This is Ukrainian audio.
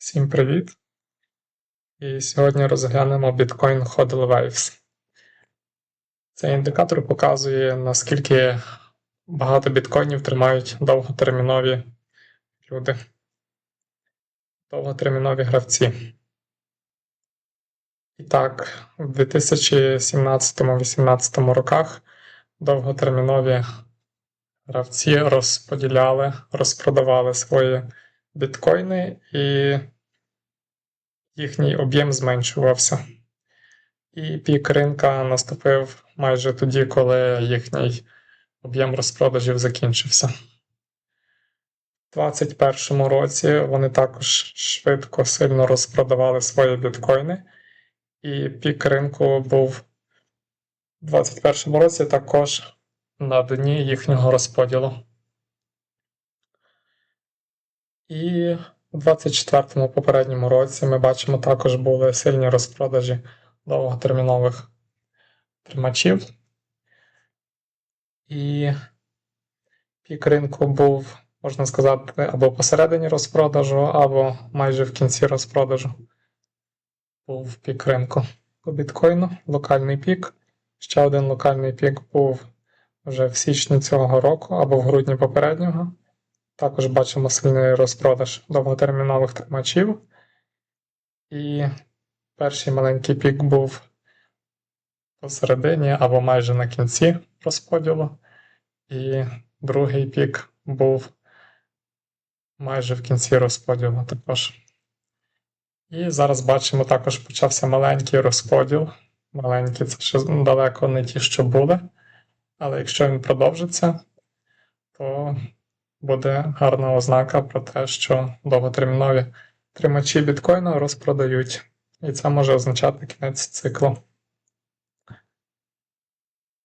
Всім привіт! І сьогодні розглянемо Bitcoin Hodl Waves. Цей індикатор показує, наскільки багато біткоїнів тримають довготермінові люди, довготермінові гравці. І так, в 2017-2018 роках довготермінові гравці розподіляли, розпродавали свої біткоїни і їхній об'єм зменшувався. І пік ринка наступив майже тоді, коли їхній об'єм розпродажів закінчився. У 2021 році вони також швидко сильно розпродавали свої біткоїни, і пік ринку був у 2021 році також на дні їхнього розподілу. І у 24-му попередньому році ми бачимо також були сильні розпродажі довготермінових тримачів. І пік ринку був, можна сказати, або посередині розпродажу, або майже в кінці розпродажу. Був пік ринку по біткоїну, локальний пік. Ще один локальний пік був вже в січні цього року або в грудні попереднього. Також бачимо сильний розпродаж довготермінових тримачів. І перший маленький пік був посередині або майже на кінці розподілу. І другий пік був майже в кінці розподілу також. І зараз бачимо, також почався маленький розподіл. Маленький це ще далеко не ті, що були. Але якщо він продовжиться, то буде гарна ознака про те, що довготермінові тримачі біткоїну розпродають. І це може означати кінець циклу.